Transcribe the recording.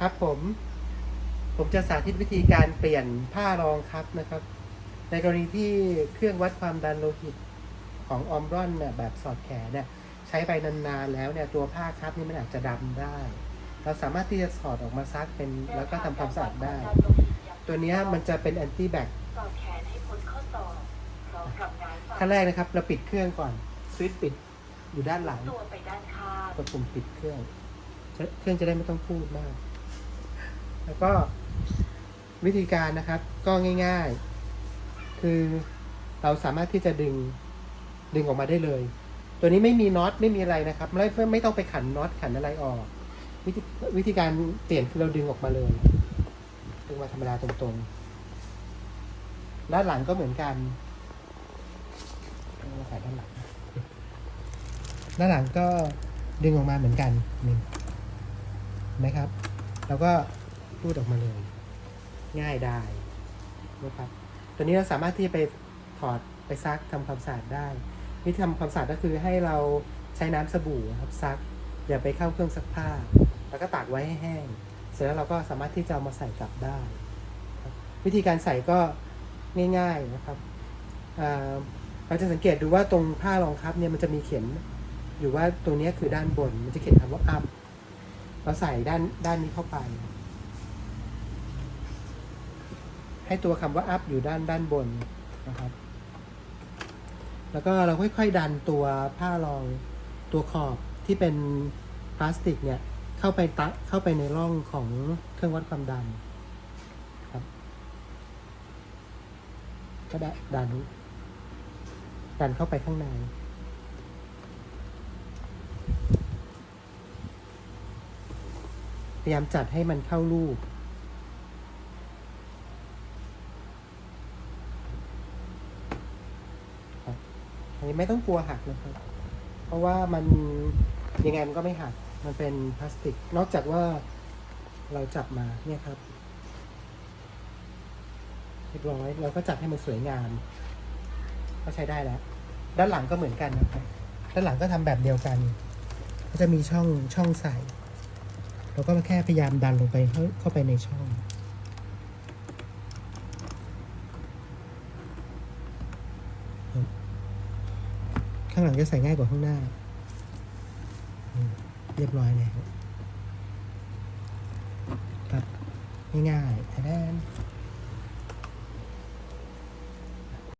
ครับผม ผมจะสาธิตวิธีการเปลี่ยนผ้ารองครับนะครับ ในกรณีที่เครื่องวัดความดันโลหิตของออมรอนเนี่ยแบบสอดแขนเนี่ยใช้ไปนานๆแล้วเนี่ยตัวผ้าครับนี่มันอาจจะดำได้ เราสามารถที่จะถอดออกมาซักเป็นแล้วก็ทำความสะอาดได้ ตัวเนี้ยมันจะเป็นแอนตี้แบคสอดแขนให้พ้นข้อศอกพร้อมกับหงายฝ่าขั้นแรกนะครับเราปิดเครื่องก่อนสวิตช์ปิดอยู่ด้านหลังตัวไปด้านข้างกดปุ่มปิดเครื่อง เครื่องจะได้ไม่ต้องพูดมาก แล้วก็วิธีการนะครับก็ง่าย ๆ คือเราสามารถที่จะดึงดึงออกมาได้เลย ตัวนี้ไม่มีน็อตไม่มีอะไรนะครับไม่ไม่ต้องไปขันน็อตขันอะไรออก วิธีวิธีการเปลี่ยนคือเราดึงออกมาเลย ดึงมาธรรมดาตรงๆ ด้านหลังก็เหมือนกันใส่ด้านหลังด้านหลังก็ดึงออกมาเหมือนกันนี่เห็นะครับ แล้วก็ รูดออกมาเลย ง่ายได้นะครับตัวนี้เราสามารถที่จะไปถอดไปซักทำความสะอาดได้ วิธีทำความสะอาดก็คือให้เราใช้น้ำสบู่นะครับซัก อย่าไปเข้าเครื่องซักผ้า แล้วก็ตากไว้ให้แห้ง เสร็จแล้วเราก็สามารถที่จะเอามาใส่กลับได้วิธีการใส่ก็ง่ายๆนะครับเราจะสังเกตดูว่าตรงผ้ารองครับเนี่ยมันจะมีเขียนอยู่ว่าตรงนี้คือด้านบนมันจะเขียนคำว่า up เราใส่ด้านด้านนี้เข้าไป ให้ตัวคำว่า up อยู่ด้านด้านบนนะครับ แล้วก็เราค่อยๆดันตัวผ้ารองตัวขอบที่เป็นพลาสติกเนี่ยเข้าไปตะเข้าไปในร่องของเครื่องวัดความดันครับ ก็ได้ดันดันเข้าไปข้างในพยายามจัดให้มันเข้ารูป ครับ อันนี้ไม่ต้องกลัวหักนะครับ เพราะว่ามันยังไงมันก็ไม่หัก มันเป็นพลาสติก นอกจากว่าเราจับมาเนี่ยครับเรียบร้อยเราก็จัดให้มันสวยงาม ก็ใช้ได้แล้ว ด้านหลังก็เหมือนกันนะครับ ด้านหลังก็ทำแบบเดียวกัน ก็จะมีช่องช่องใส่เราก็แค่พยายามดันลงไปเข้าเข้าไปในช่อง ข้างหลังจะใส่ง่ายกว่าข้างหน้า เรียบร้อยเลยครับ ง่ายๆแทน